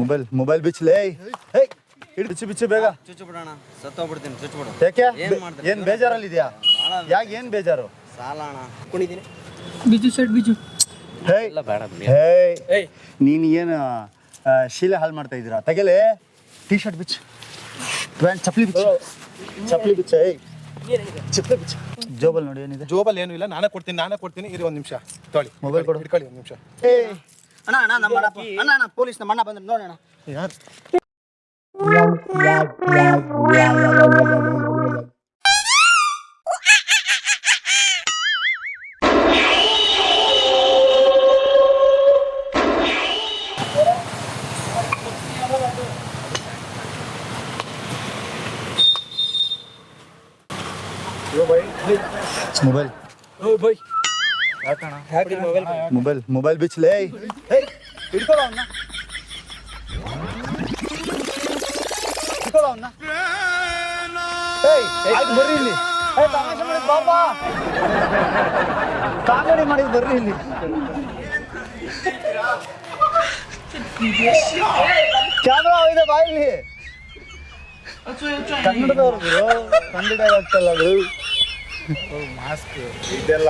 Mobile mobile ಬಿಚ್ಚಲೇ ಹೇ ಹಿಡಿ ಬಿಚ್ಚು ಬಿಚ್ಚು ಬೇಗ. ಚುಚ್ಚು ಬಿಡೋಣ ಸತ್ತೋಗ್ಬಿಡ್ತೀನಿ ಚುಚ್ಬಿಡು ಯಾಕೆ? ಏನ್ ಮಾಡ್ತೀರಿ? ಏನ್ ಬೇಜಾರಲ್ಲಿದ್ಯಾ? ಯಾಕೆ ಏನ್ ಬೇಜಾರು? ಸಾಲ ಅಣ್ಣ ಕುಣಿದೀನಿ ಬಿಜು ಶರ್ಟ್ ಬಿಜು. ಹೇ ಇಲ್ಲ ಬೇಡ ಬಿಡಿ. ಹೇ ನೀನು ಏನು ಶೀಲೆ ಹಾಳು ಮಾಡ್ತಾ ಇದ್ದೀರಾ? ತಗಲೆ ಟೀ ಶರ್ಟ್ ಬಿಚ್ಚು. ಪ್ಯಾಂಟ್ ಚಪ್ಪಲಿ ಬಿಚ್ಚು. ಚಪ್ಪಲಿ ಬಿಚ್ಚ ಏಯ್. ಚಪ್ಪಲಿ ಬಿಚ್ಚು. ಜೋಬಲ್ ನೋಡಿ ಏನಿದೆ? ಜೋಬಲ್ ಏನು ಇಲ್ಲ ನಾನೇ ಕೊಡ್ತೀನಿ ನಾನೇ ಕೊಡ್ತೀನಿ. ಇರಿ ಒಂದು ನಿಮಿಷ. ತೊಳಿ. ಮೊಬೈಲ್ ಕೊಡು. ಇಟ್ಕೊಳ್ಳಿ ಒಂದು ನಿಮಿಷ. ಏಯ್. ಅಣ್ಣ ಅಣ್ಣ ನಮ್ಮ ಅಣ್ಣ ಅಣ್ಣ ಅಣ್ಣ ಪೊಲೀಸ್ ನಮ್ಮ ಅಣ್ಣ ಬಂದ್ರೆ ನೋಡೋಣ ಯಾರು ಮೊಬೈಲ್ ಓ ಬೈ ಯಾಕಣ ಹ್ಯಾಕ್ ಮೊಬೈಲ್ ಮೊಬೈಲ್ ಹೇ ಹಿಡ್ಕೊಳ್ಳೋ ಅವನ್ನ ಹಿಡ್ಕೊಳ್ಳೋ ಅವನ್ನ ಬರ್ರಿ ಇಲ್ಲಿ? ಕಾಮಿಡಿ ಮಾಡಿದ್ ಬರ್ರಿ ಇಲ್ಲಿ. ಕ್ಯಾಮ್ರಾ ಇದೆ ಬಾ ಇಲ್ಲಿ ಕನ್ನಡದವ್ರು ಕನ್ನಡ ಆಗ್ತಲ್ಲ ಮಾಸ್ಕ್ ಇದೆಲ್ಲ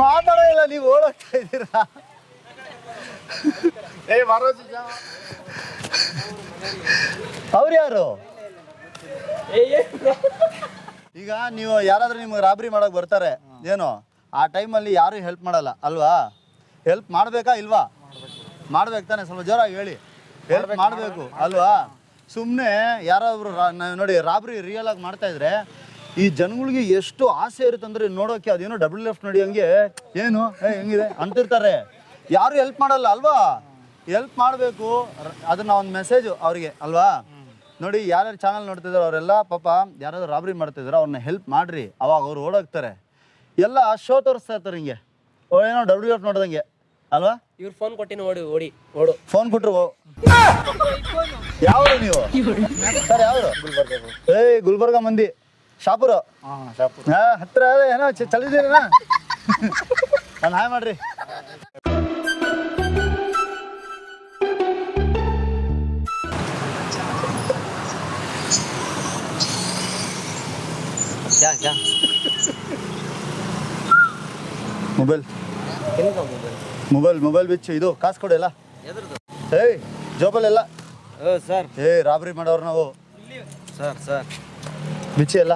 ಮಾತಾಡೋ ಇಲ್ಲ ನೀವು ಓಡೋಗ್ತಾ ಇದ್ದೀರಾ? ಏ ಅವ್ರು ಯಾರು? ಈಗ ನೀವು ಯಾರಾದ್ರೂ ನಿಮ್ಗೆ ರಾಬರಿ ಮಾಡೋಕೆ ಬರ್ತಾರೆ ಏನು? ಆ ಟೈಮಲ್ಲಿ ಯಾರು ಹೆಲ್ಪ್ ಮಾಡಲ್ಲ ಅಲ್ವಾ? ಹೆಲ್ಪ್ ಮಾಡಬೇಕಾ ಇಲ್ವಾ? ಮಾಡ್ಬೇಕು ತಾನೆ ಸ್ವಲ್ಪ ಜೋರಾಗಿ ಹೇಳಿ. ಹೆಲ್ಪ್ ಮಾಡಬೇಕು ಅಲ್ವಾ? ಸುಮ್ಮನೆ ಯಾರಾದ್ರು ನೋಡಿ ರಾಬ್ರಿ ರಿಯಲ್ ಆಗಿ ಮಾಡ್ತಾ ಇದ್ರೆ ಈ ಜನಗಳಿಗೆ ಎಷ್ಟು ಆಸೆ ಇರುತ್ತೆ ಅಂದ್ರೆ ನೋಡೋಕೆ ಅದೇನೋ ಡಬಲ್ ಲೆಫ್ಟ್ ನೋಡಿ ಹಂಗೆ, ಏನು? ಹೆಂಗಿದೆ? ಅಂತಿರ್ತಾರೆ. ಯಾರು ಹೆಲ್ಪ್ ಮಾಡಲ್ಲ, ಅಲ್ವಾ? ಹೆಲ್ಪ್ ಮಾಡಬೇಕು. ಅದನ್ನ ಒಂದು ಮೆಸೇಜು ಅವ್ರಿಗೆ, ಅಲ್ವಾ? ನೋಡಿ, ಯಾರ್ಯಾರು ಚಾನಲ್ ನೋಡ್ತಿದ್ರು ಅವರೆಲ್ಲ, ಪಾಪ ಯಾರಾದ್ರು ರಾಬ್ರಿ ಮಾಡ್ತಿದ್ರು ಅವ್ರನ್ನ ಹೆಲ್ಪ್ ಮಾಡ್ರಿ. ಅವಾಗ ಅವ್ರು ಓಡೋಗ್ತಾರೆ. ಎಲ್ಲ ಶೋ ತೋರಿಸ್ತಾ ಇರ್ತಾರೆ ಹಿಂಗೆ. ಏನೋ ಡಬ್ಲ್ಯೂ ಎಫ್ ನೋಡ್ದಂಗೆ. ಅಲ್ವಾ? ಇವ್ರು ಫೋನ್ ಕೊಟ್ಟಿನ ಓಡಿ ಓಡಿ ಓಡು. ಫೋನ್ ಕೊಟ್ರು ಯಾವ ನೀವು? ಸರ್ ಯಾವ್ರು? ಏಯ್ ಗುಲ್ಬರ್ಗ ಮಂದಿ. ಶಾಪುರ? ಹಾಂ ಶಾಪುರ್ ಹಾ ಹತ್ರ ಏನೋ ಚಳಿದೀರಿ ಚಲಿದ್ದೀರಣ್ಣ ನಾನು ಹಾಯ್ ಮಾಡ್ರಿ. ಮೊಬೈಲ್ ಮೊಬೈಲ್ ಮೊಬೈಲ್ ಮೊಬೈಲ್ ಬಿಚ್ಚು ಇದು ಕಾಸು ಕೊಡಿ ಎಲ್ಲ. ಏಯ್ ಜೋಬಲ್ ಓ ಸರ್. ಏಯ್ ರಾಬ್ರಿ ಮಾಡೋರು ನಾವು. Sir sir. ಬಿಚ್ಚಿ ಎಲ್ಲ.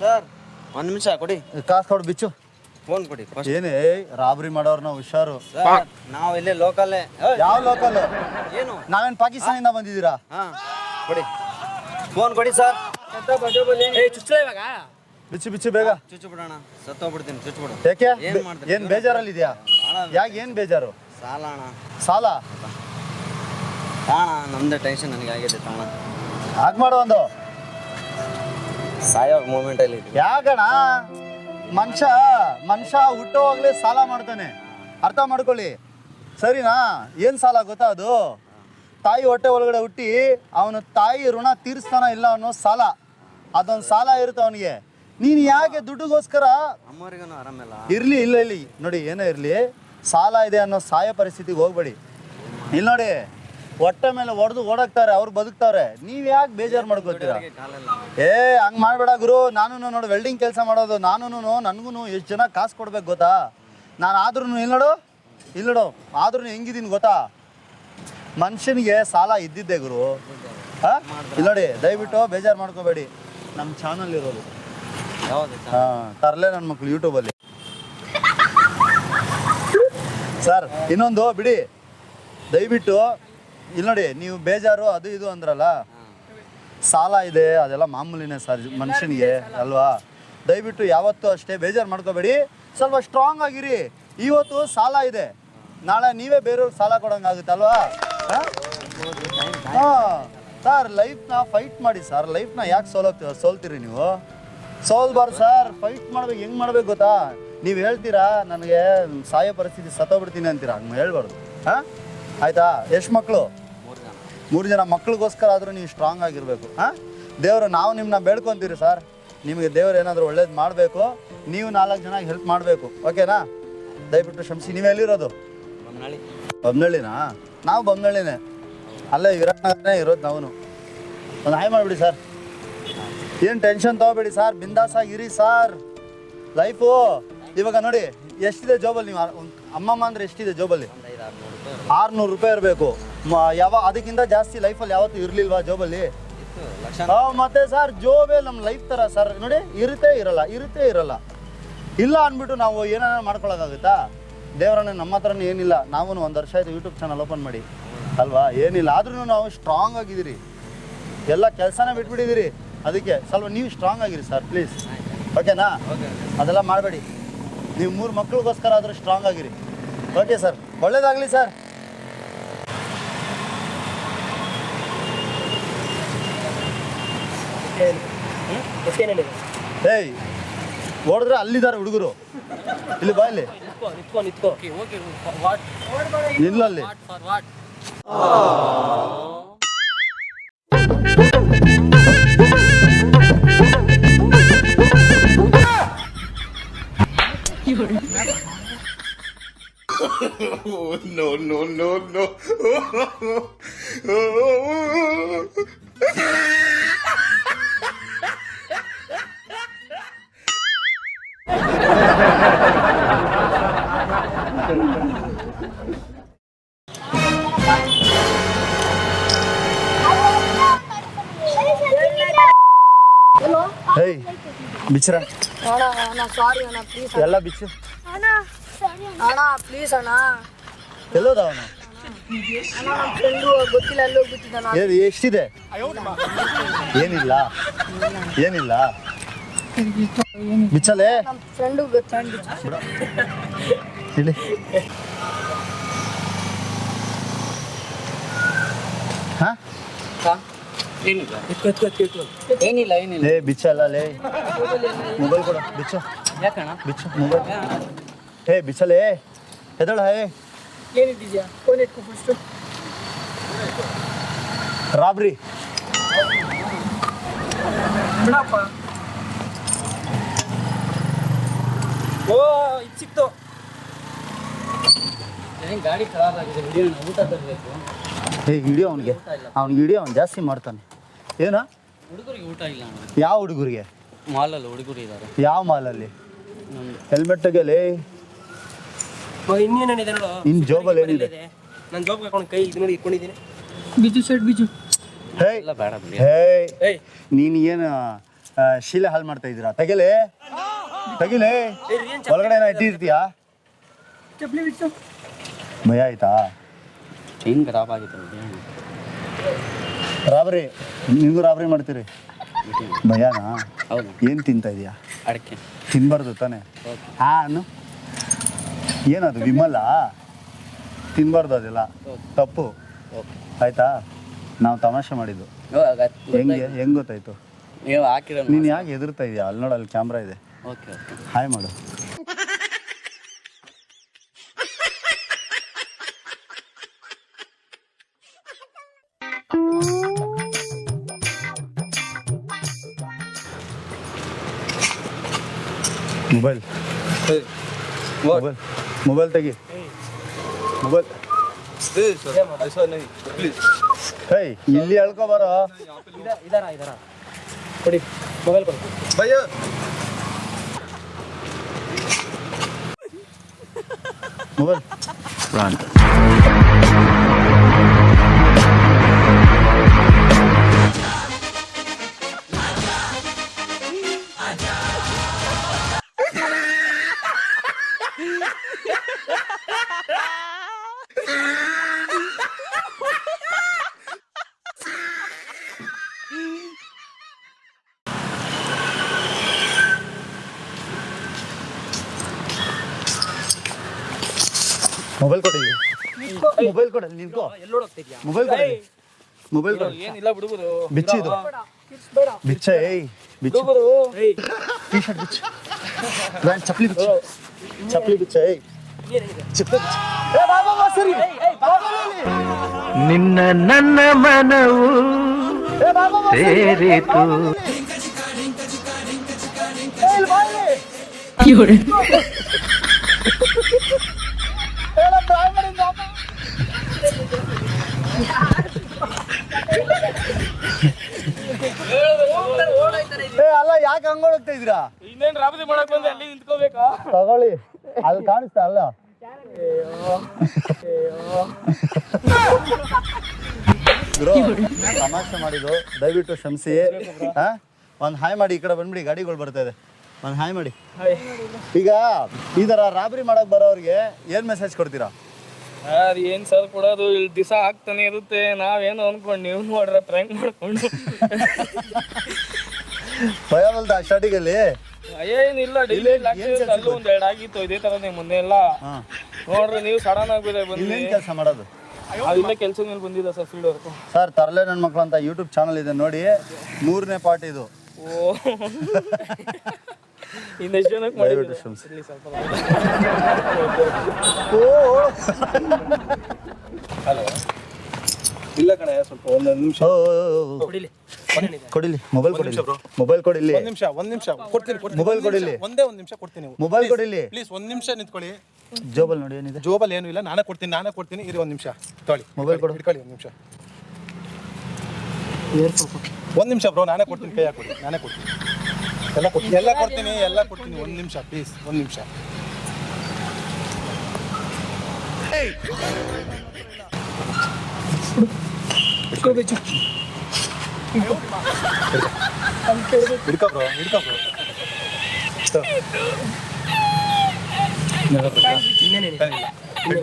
ಸರ್. ಒಂದು ನಿಮಿಷ ಕೊಡಿ. ಕಾಸು ಕೊಡು ಬಿಚ್ಚು. ಫೋನ್ ಕೊಡಿ ಏನೇ ರಾಬ್ರಿ ಮಾಡೋರು ನಾವು ಹುಷಾರು. ನಾವು ಇಲ್ಲೇ ಲೋಕಲ್ ಯಾವ ಲೋಕಲ್ ಏನು? ನಾವೇನ್ ಪಾಕಿಸ್ತಾನಿಂದ ಬಂದಿದ್ದೀರಾ? ಕೊಡಿ. ಫೋನ್ ಕೊಡಿ ಸರ್. ಇವಾಗ? ಬಿಚ್ಚು ಬಿಚ್ಚು ಬೇಗ. ಚುಚ್ಚು ಬಿಡೋಣ. ಸತ್ತೋಗ್ಬಿಡ್ತೀನಿ ಬಿಡೋಣ ಏನ್ ಮಾಡ್ತೀರಿ? ಏನ್ ಬೇಜಾರಲ್ಲಿದ್ಯಾ? ಭಾಳ ಯಾಕೆ ಏನು ಬೇಜಾರು? ಸಾಲ ಅಣ್ಣ ಸಾಲ? ಅಣ್ಣ ನಮ್ದೇ ಟೆನ್ಷನ್ ನನಗೆ ಆಗಿದೆ ತಾಣ. ಹಾಗೆ ಮಾಡು ಒಂದು. ಸಾಯೋ ಮೂಮೆಂಟಲ್ಲಿ ಯಾಕಣ ಮನುಷ್ಯ ಮನುಷ್ಯ ಹುಟ್ಟುವಾಗಲೇ ಸಾಲ ಮಾಡ್ತಾನೆ. ಅರ್ಥ ಮಾಡ್ಕೊಳ್ಳಿ. ಸರಿನಾ? ಏನು ಸಾಲ ಗೊತ್ತಾ ಅದು? ತಾಯಿ ಹೊಟ್ಟೆ ಒಳಗಡೆ ಹುಟ್ಟಿ ಅವನು ತಾಯಿ ಋಣ ತೀರಿಸ್ತಾನ ಇಲ್ಲ ಅನ್ನೋ ಸಾಲ. ಅದೊಂದು ಸಾಲ ಇರುತ್ತೆ ಅವನಿಗೆ. ನೀನು ಯಾಕೆ ದುಡ್ಡುಗೋಸ್ಕರ ಅಮ್ಮವ್ರಿಗೂ ಆರಾಮಿಲ್ಲ. ಇರಲಿ ಇಲ್ಲ ಇಲ್ಲಿ ನೋಡಿ ಏನೇ ಇರಲಿ ಸಾಲ ಇದೆ ಅನ್ನೋ ಸಹಾಯ ಪರಿಸ್ಥಿತಿಗೆ ಹೋಗ್ಬೇಡಿ. ಇಲ್ಲಿ ನೋಡಿ ಹೊಟ್ಟೆ ಮೇಲೆ ಹೊಡೆದು ಓಡಾಕ್ತಾರೆ ಅವ್ರು ಬದುಕ್ತಾರೆ ನೀವ್ ಯಾಕೆ ಬೇಜಾರು ಮಾಡ್ಕೊತೀರಾ? ಏ ಹಂಗ್ ಮಾಡ್ಬೇಡ ಗುರು. ನಾನು ನೋಡಿ ವೆಲ್ಡಿಂಗ್ ಕೆಲಸ ಮಾಡೋದು ನಾನು ನನಗೂ ಎಷ್ಟು ಜನ ಕಾಸು ಕೊಡ್ಬೇಕು ಗೊತ್ತಾ? ನಾನು ಆದ್ರೂ ಇಲ್ಲಿ ನೋಡು ಇಲ್ಲಿ ನೋಡು ಆದ್ರೂ ಹೆಂಗಿದ್ದೀನಿ ಗೊತ್ತಾ? ಮನುಷ್ಯನಿಗೆ ಸಾಲ ಇದ್ದಿದ್ದೆ ಗುರು. ಹಾಂ? ಇಲ್ಲಿ ನೋಡಿ ದಯವಿಟ್ಟು ಬೇಜಾರು ಮಾಡ್ಕೋಬೇಡಿ. ನಮ್ಮ ಚಾನಲ್ ಇರೋದು. ಯಾವುದು ಹಾಂ ತರಲೆ ನನ್ನ ಮಕ್ಳು ಯೂಟ್ಯೂಬಲ್ಲಿ ಸರ್, ಇನ್ನೊಂದು, ಬಿಡಿ. ದಯವಿಟ್ಟು ಇಲ್ಲಿ ನೋಡಿ, ನೀವು ಬೇಜಾರು, ಅದು ಇದು ಅಂದ್ರಲ್ಲ. ಸಾಲ ಇದೆ, ಅದೆಲ್ಲ ಮಾಮೂಲಿನೇ ಸರ್, ಮನುಷ್ಯನಿಗೆ, ಅಲ್ವಾ? ದಯವಿಟ್ಟು ಯಾವತ್ತೂ ಅಷ್ಟೇ ಬೇಜಾರು ಮಾಡ್ಕೋಬೇಡಿ. ಸ್ವಲ್ಪ ಸ್ಟ್ರಾಂಗ್ ಆಗಿರಿ. ಇವತ್ತು ಸಾಲ ಇದೆ. ನಾಳೆ ನೀವೇ ಬೇರೆಯವ್ರಿಗೆ ಸಾಲ ಕೊಡೋಂಗಾಗುತ್ತಲ್ವಾ ಹಾಂ? ಸರ್ ಲೈಫ್ನ ಫೈಟ್ ಮಾಡಿ, ಸರ್. ಲೈಫ್ನ ಯಾಕೆ ಸೋಲೋಗ್ತೀವ ಸೋಲ್ತೀರಿ ನೀವು? ಸೋಲ್ಬಾರ್ದು, ಸರ್. ಫೈಟ್ ಮಾಡ್ಬೇಕು, ಹೆಂಗೆ ಮಾಡ್ಬೇಕು ಗೊತ್ತಾ? ನೀವು ಹೇಳ್ತೀರಾ? ನನಗೆ ಸಾಯೋ ಪರಿಸ್ಥಿತಿ ಸತ್ತೋಗ್ಬಿಡ್ತೀನಿ ಅಂತೀರಾ? ಹಂಗೆ ಹೇಳ್ಬಾರ್ದು. ಹಾಂ? ಆಯ್ತಾ? ಎಷ್ಟು ಮಕ್ಕಳು ಮೂರು ಜನ. ಮಕ್ಳಿಗೋಸ್ಕರ ಆದರೂ ನೀವು ಸ್ಟ್ರಾಂಗ್ ಆಗಿರಬೇಕು. ಹಾಂ? ದೇವರು, ನಾವು ನಿಮ್ಮನ್ನ ಬೇಡ್ಕೊತೀರಿ ಸರ್. ನಿಮಗೆ ದೇವರು ಏನಾದರೂ ಒಳ್ಳೇದು ಮಾಡಬೇಕು. ನೀವು ನಾಲ್ಕು ಜನ ಹೆಲ್ಪ್ ಮಾಡಬೇಕು. ಓಕೆನಾ? ದಯವಿಟ್ಟು ಕ್ಷಮಿಸಿ. ನೀವು ಎಲ್ಲಿರೋದು? ಬೊಮ್ಮನಹಳ್ಳಿನಾ ನಾವು ಬೊಮ್ಮನಹಳ್ಳಿನೇ ಅಲ್ಲೇ ವಿರಾಟ್ನಗರನೇ ಇರೋದು ನಾವು ಒಂದು ಹಾಯ್ ಮಾಡಿಬಿಡಿ ಸರ್. ಏನು ಟೆನ್ಷನ್ ತೊಗೋಬೇಡಿ ಸರ್. ಬಿಂದಾಸಾಗಿರಿ ಸರ್. ಲೈಫು. ಇವಾಗ ನೋಡಿ ಎಷ್ಟಿದೆ ಜೋಬಲ್ಲಿ ನೀವು? ಅಮ್ಮಮ್ಮ ಅಂದ್ರೆ ಎಷ್ಟಿದೆ ಜೋಬಲ್ಲಿ ಆರ್ನೂರು ರೂಪಾಯಿ ಇರಬೇಕು. ಯಾವ ಅದಕ್ಕಿಂತ ಜಾಸ್ತಿ ಲೈಫಲ್ಲಿ ಯಾವತ್ತೂ ಇರಲಿಲ್ವಾ ಜೋಬಲ್ಲಿ ಮತ್ತೆ ಸರ್ ಜೋಬೇ ನಮ್ಮ ಲೈಫ್ ಥರ ಸರ್ ನೋಡಿ ಇರುತ್ತೆ ಇರಲ್ಲ ಇರುತ್ತೆ ಇರಲ್ಲ. ಇಲ್ಲ ಅಂದ್ಬಿಟ್ಟು ನಾವು ಏನಾರ ಮಾಡ್ಕೊಳ್ಳೋಕ್ಕಾಗುತ್ತಾ ದೇವರನ್ನ ನಮ್ಮ ಹತ್ರನೇ ಏನಿಲ್ಲ. ನಾವು ಒಂದು ವರ್ಷ ಆಯ್ತು ಯೂಟ್ಯೂಬ್ ಚಾನಲ್ ಓಪನ್ ಮಾಡಿ. ಅಲ್ವಾ? ಏನಿಲ್ಲ. ಆದ್ರೂ ನಾವು ಸ್ಟ್ರಾಂಗ್ ಆಗಿದ್ದೀರಿ. ಎಲ್ಲ ಕೆಲಸನ ಬಿಟ್ಬಿಟ್ಟಿದ್ದೀರಿ. ಅದಕ್ಕೆ ಸ್ವಲ್ಪ ನೀವು ಸ್ಟ್ರಾಂಗ್ ಆಗಿರಿ ಸರ್ ಪ್ಲೀಸ್ ಓಕೆನಾ ಓಕೆ ಅದೆಲ್ಲ ಮಾಡಬೇಡಿ. ನೀವು ಮೂರು ಮಕ್ಕಳಿಗೋಸ್ಕರ ಆದರೂ ಸ್ಟ್ರಾಂಗ್ ಆಗಿರಿ ಓಕೆ ಸರ್ ಒಳ್ಳೇದಾಗಲಿ ಸರ್ ಏಯ್ ಓಡಿದ್ರೆ ಅಲ್ಲಿದ್ದಾರೆ ಹುಡುಗರು ಇಲ್ಲಿ ಬಾ ಇಲ್ಲಿ ನಿತ್ಕೋ ನಿತ್ಕೋ ನಿತ್ಕೋ ನಿಲ್ಲಲ್ಲಿ ಹೇಯ್ ಬಿಚ್ಚರ ಅಣ್ಣ ಅಣ್ಣ ಸಾರಿ ಅಣ್ಣ ಪ್ಲೀಸ್ ಎಲ್ಲ ಬಿಚ್ಚು ಅಣ್ಣ ಅಣ್ಣ. ಪ್ಲೀಸ್ ಅಣ್ಣ ಎಲ್ಲೋದ ಅವನು ಅಣ್ಣ ನಮ್ಮ ಫ್ರೆಂಡು ಗೊತ್ತಿಲ್ಲ ಎಲ್ಲೋ ಗೊತ್ತಿದ್ದಾನ ಏ ಎಷ್ಟಿದೆ? ಏನಿಲ್ಲ. ಏನಿಲ್ಲ. ಬಿಚ್ಚಲೆ? ನಮ್ಮ ಫ್ರೆಂಡು ಹಾ ಏನಿಲ್ಲ. ಏನಿಲ್ಲ ಏನಿಲ್ಲ. ಲೇ ಬಿಚ್ಚಲ್ಲ ಲೇ. ಮೊಬೈಲ್ ಕೊಡ. ಬಿಚ್ಚು. ಯಾಕಣ್ಣ? ಬಿಚ್ಚು ಮೊಬೈಲ್ ಹೇ ಬಿಸಲೆ. ಎದಳ ಹೇ. ಏನಿದ್ಯಾ ಫೋನ್ ಇಟ್ಕೊ ಫಸ್ಟು ರಾಬ್ರಿ. ಬಿಡಪ್ಪ ಓ ಇದು ಸಿಕ್ತು. ಗಾಡಿ ಖರಾಬ್ ಆಗಿದೆ ಹಿಡಿಯೋಣ ಊಟ ತರಬೇಕು. ಹೇ ಹಿಡಿಯೋ ಅವನಿಗೆ. ಅವ್ನಿಗೆ ಹಿಡಿಯೋ ಅವ್ನು ಜಾಸ್ತಿ ಮಾಡ್ತಾನೆ. ಏನ? ಹುಡುಗರಿಗೆ ಊಟ ಇಲ್ಲ ಯಾವ ಹುಡುಗರಿಗೆ? ಮಾಲಲ್ಲಿ ಹುಡುಗರು ಇದ್ದಾರೆ. ಯಾವ ಮಾಲಲ್ಲಿ? ಹೆಲ್ಮೆಟ್ ಹೆಲ್ಮೆಟ್ಗೆ ಲೇ ಓ ಇನ್ನೇನೇನಿದೆ ನೋಡು. ನಿನ್ ಜೋಬಲ್ಲಿ ಏನಿದೆ? ನನ್ನ ಜೋಬ್ ಹಾಕೊಂಡು ಕೈ ಇದು ನೋಡಿ ಇಟ್ಕೊಂಡಿದ್ದೀನಿ. ಬಿಜು ಸೆಟ್ ಬಿಜು. ಹೇ ಇಲ್ಲ ಬೇಡ ಬಿಡಿ. ಹೇ ಏಯ್ ನೀನು ಏನು ಶೀಲೆ ಹಾಳು ಮಾಡ್ತಾ ಇದ್ದೀರಾ? ತೆಗಿಲೆ? ತೆಗಿಲೆ? ಒಳಗಡೆ ಏನೋ ಇಟ್ಟಿರ್ತೀಯಾ? ಚಪ್ಪಲಿ ಬಿಚ್ಚು ಭಯ ಆಯ್ತಾ? ಚೈನ್ ರಾಬ್ ಆಗಿತ್ತು ರಾಬರಿ ನಿಮಗೂ ರಾಬ್ರಿ ಮಾಡ್ತೀರಿ? ಭಯನಾ ಹೌದು. ಏನು ತಿಂತಾ ಇದೀಯಾ? ಅಡಕೆ. ತಿನ್ಬಾರ್ದು ತಾನೆ? ಹಾ ಅನ್ನು. ಏನದು ವಿಮಲ? ತಿನ್ಬಾರ್ದು ಅದೆಲ್ಲ. ತಪ್ಪು. ಆಯ್ತಾ? ನಾವು ತಮಾಷೆ ಮಾಡಿದ್ದು. ಹೆಂಗೆ ಹೆಂಗ್ ಗೊತ್ತಾಯ್ತು? ನೀವು ಹಾಕಿರೋ ನೀನು ಯಾಕೆ ಎದುರ್ತಾ ಇದೀಯಾ? ಅಲ್ಲಿ ನೋಡು ಅಲ್ಲಿ ಕ್ಯಾಮ್ರಾ ಇದೆ. Okay okay. ಹಾಯ್ ಮಾಡು. ಮೊಬೈಲ್ ಮೊಬೈಲ್ ಮೊಬೈಲ್ ತೆಗಿ ಮೊಬೈಲ್ ಹೇ ಇಲ್ಲಿ ಹೇಳ್ಕೊ ಬರೋ. ಇದಾರ ಇದಾರ ಕೊಡಿ ಮೊಬೈಲ್ ಕೊಡಿ ಮೊಬೈಲ್ ಮೊಬೈಲ್ ಕೊಡಿ. ಮೊಬೈಲ್ ಕೊಡ ನಿನ್ಕೋ ಮೊಬೈಲ್ ಕೊಡಿ. ಮೊಬೈಲ್ ಕೊಡಿ. ಏನಿಲ್ಲ ಹುಡುಗರು ಬಿಚ್ಚಿದು ಬೇಡ ಬಿಚ್ಚ ಏಯ್. ಬಿಚ್ಚು. ಟೀ ಶರ್ಟ್ ಬಿಚ್ಚು. ಬ್ರ್ಯಾಂಡ್ ಚಪ್ಪಲಿ ಬಿಚ್ಚ. ಚಪ್ಪಲಿ ಬಿಚ್ಚ ಏಯ್. ನಿನ್ನ ನನ್ನ ಮನವು ಸೇರಿತು ಏ, ಇಲ್ಲಿ ಬಾ ಇಲ್ಲಿ. ಹೇಳ ಬ್ರಾಹ್ಮಣನ್ ಪಾಪ. ಏ ಅಲ್ಲ ಯಾಕೆ ಹಂಗ ಹೋಗ್ತಾ ಇದ್ದೀರಾ? ಇನ್ನೇನ್ ರಾಬದಿ ಮಾಡಕ್ ಬಂದ್ರೆ ಅಲ್ಲಿ ನಿಂತ್ಕೋಬೇಕಾ? ತಗೊಳ್ಳಿ ಅಲ್ಲಿ ಕಾಣಿಸ್ತಾ ಅಲ್ಲ. ತಮಾಷೆ ಮಾಡಿದ್ರು ದಯವಿಟ್ಟು ಕ್ಷಮಿಸಿ. ಹಾ? ಒಂದು ಹಾಯ್ ಮಾಡಿ ಈ ಕಡೆ ಬಂದ್ಬಿಡಿ ಗಾಡಿಗಳು ಬರ್ತಾ ಇದೆ. ಒಂದು ಹಾಯ್ ಮಾಡಿ. ಈಗ ಈ ಥರ ರಾಬರಿ ಮಾಡಕ್ ಬರೋರಿಗೆ ಏನು ಮೆಸೇಜ್ ಕೊಡ್ತೀರಾ? ಸರ್ ಏನ್ ಸರ್ ಕೊಡೋದು ಇಲ್ಲಿ ದಿವಸ ಆಗ್ತಾನೆ ಇರುತ್ತೆ ನಾವೇನು ಅನ್ಕೊಂಡು ನೀವು ನೋಡ್ರೆ ಪ್ರ್ಯಾಂಕ್ ಮಾಡ್ಕೊಂಡು. ಭಯ ಬಲ್ತಾ ಸ್ಟಾರ್ಟಿಂಗಲ್ಲಿ ಏನಿಲ್ಲ ಡೈಲಿ ಅಲ್ಲೂ ಒಂದ್ ಎರಡು ಆಗಿತ್ತು ಇದೇ ತರನೇ ಮೊನ್ನೆ ಎಲ್ಲ. ನೋಡ್ರಿ ನೀವು ಸಡನ್ ಆಗ್ಬಿದೆ ಬಂದು ಕೆಲಸ ಮಾಡೋದು? ಇಲ್ಲೇ ಕೆಲ್ಸದ ಮೇಲೆ ಬಂದಿದ್ದ ಸರ್ ಫೀಲ್ಡ್ ವರ್ಕ್ ಸರ್ ತರಲೆ ನನ್ನ ಮಕ್ಕಳು ಅಂತ ಯೂಟ್ಯೂಬ್ ಚಾನಲ್ ಇದೆ ನೋಡಿ ಮೂರನೇ ಪಾರ್ಟ್ ಇದು. ಓ. ಇನ್ನೆಷ್ಟು ಜನಕ್ಕೆ ದಯವಿಟ್ಟು? ಕ್ಷಮಿಸಿ. ಇರ್ಲಿ ಸ್ವಲ್ಪ ಇಲ್ಲ ಕಣೆ ಸ್ವಲ್ಪ ಒಂದೊಂದು ನಿಮಿಷ. ಓ, ಓ, ಓ, ಓ. ಕೊಡಿಲಿ ಮೊಬೈಲ್ ಕೊಡಿಲಿ ಮೊಬೈಲ್ ಕೊಡಿಲಿ ಒಂದ್ ನಿಮಿಷ ಒಂದ್ ನಿಮಿಷ ಕೊಡ್ತೀನಿ ಕೊಡ್ತೀನಿ ಮೊಬೈಲ್ ಒಂದ್ ನಿಮಿಷ, ಕೊಡಿಲಿ. ಒಂದೇ ಒಂದ್ ನಿಮಿಷ ಕೊಡ್ತೀನಿ ಮೊಬೈಲ್ ಕೊಡಿಲಿ ಪ್ಲೀಸ್ ಒಂದ್ ನಿಮಿಷ ನಿಂತ್ಕೊಳ್ಳಿ ಜೋಬಲ್ ನೋಡಿ ಏನಿದೆ ಜೋಬಲ್ ಏನು ಇಲ್ಲ ನಾನೇ ಕೊಡ್ತೀನಿ ನಾನೇ ಕೊಡ್ತೀನಿ ಇರಿ ಒಂದ್ ನಿಮಿಷ ತೊಳಿ ಮೊಬೈಲ್ ಕೊಡು. ಇಟ್ಕೊಳ್ಳಿ ಒಂದ್ ನಿಮಿಷ ಒಂದ್ ನಿಮಿಷ ಬ್ರೋ ನಾನೇ ಕೊಡ್ತೀನಿ ಕೈ ಹಾಕೊಡಿ ನಾನೇ ಕೊಡ್ತೀನಿ ಎಲ್ಲ ಕೊಡ್ತೀನಿ ಎಲ್ಲ ಕೊಡ್ತೀನಿ ಎಲ್ಲ ಕೊಡ್ತೀನಿ ಒಂದ್ ನಿಮಿಷ ಪ್ಲೀಸ್ ಒಂದ್ ನಿಮಿಷ ಹಿಡ್ಕೊ ಬ್ರೋ ಹಿಡ್ಕೊ ಬ್ರೋ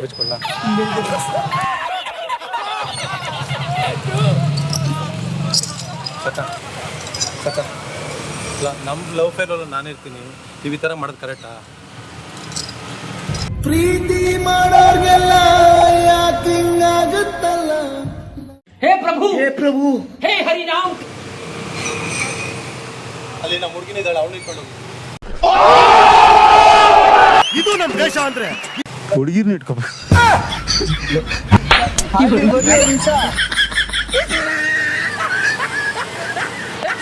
ಬಿಚ್ಕೊಳ್ಳ ಸಕ ಸಕ ಇಲ್ಲ ನಮ್ಮ ಲವ್ ಫೇರ್ ನಾನು ಇರ್ತೀನಿ. ನೀವು ಈ ಥರ ಮಾಡೋದು ಕರೆಕ್ಟಾ ಹೇ ಪ್ರಭು! ಹೇ ಪ್ರಭು! ಹೇ ಹರಿರಾಮ್! ಅಲ್ಲಿ ನಮ್ಮ ಹುಡುಗಿನ ಇದ್ದಾಳೆ ಅವಳು ಇಟ್ಕೊಂಡು ಹುಡುಗಿರ್ನ ಇಟ್ಕೋಬೇಕು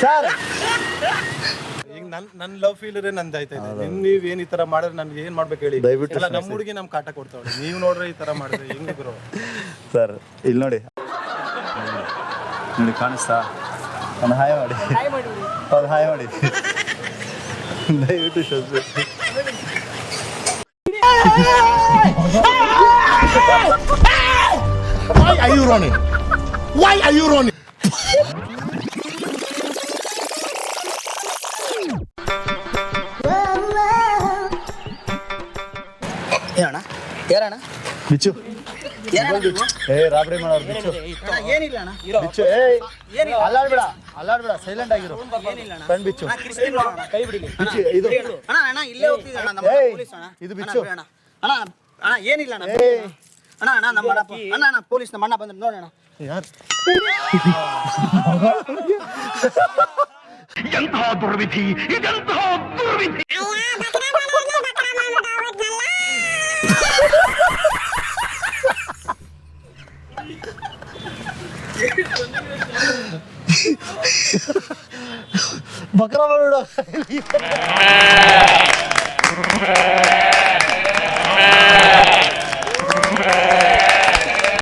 ಸರ್. ಈಗ ನನ್ ನನ್ನ ಲವ್ ಫೀಲರೇ ನಂದು ಆಯ್ತಾ ಇದೆ. ನಿಮ್ ನೀವ್ ಏನ್ ಈ ತರ ಮಾಡಿದ್ರೆ ನನ್ಗೆ ಏನ್ ಮಾಡ್ಬೇಕು ಹೇಳಿ? ದಯವಿಟ್ಟು ಎಲ್ಲ ನಮ್ಮ ಹುಡುಗಿ ನಮ್ ಕಾಟ ಕೊಡ್ತಾವಳೆ. ನೀವ್ ನೋಡ್ರೆ ಈ ತರ ಮಾಡಿದ್ರೆ ಹೆಂಗ್ ಗುರು? ಸರ್ ಇಲ್ಲಿ ನೋಡಿ. ನೋಡಿ ಕಾಣಿಸ್ತಾ? ಒಂದು ಹಾಯ್ ಮಾಡಿ. ಒಂದು ಹಾಯ್ ಮಾಡಿ. ದಯವಿಟ್ಟು ಶ್ರದ್ಧೆ ಏನಣ್ಣ ಯಾರಣ್ಣ ಬಿಚ್ಚು ಯಾರಣ್ಣ ನೀವು? ಏ ರಾಬರಿ ಮಾಡೋರು ಬಿಚ್ಚು. ಏನಿಲ್ಲ ಅಣ್ಣ ಬಿಚ್ಚು. ಏ ಅಲ್ಲಾಡ್ಬೇಡ ಅಲ್ಲಾಡ್ಬೇಡ ಸೈಲೆಂಟ್ ಆಗಿರು. ಕಣ್ ಬಿಚ್ಚು. ಕೈ ಬಿಡಿಲಿ. ಬಿಚ್ಚು ಇದು. ಅಣ್ಣ ಅಣ್ಣ ಇಲ್ಲೇ ಹೋಗ್ತಿದ್ದೆ ಅಣ್ಣ ನಮ್ಮ ಪೊಲೀಸ್ ಅಣ್ಣ. ಇದು ಬಿಚ್ಚು. ಅಣ್ಣ ಅಣ್ಣ ಅಣ್ಣ ಏನಿಲ್ಲ ಅಣ್ಣ? ಅಣ್ಣ ಅಣ್ಣ ನಮ್ಮ ಅಣ್ಣ ಅಣ್ಣ ಅಣ್ಣ ಪೊಲೀಸ್ ನಮ್ಮ ಅಣ್ಣ ಬಂದ್ರೆ ಅಣ್ಣ. ಯಾರು? ಎಂತಹ ದುರ್ವಿಧಿ ಇದೆಂತಹ ಬಕ್ರ ನೋಡು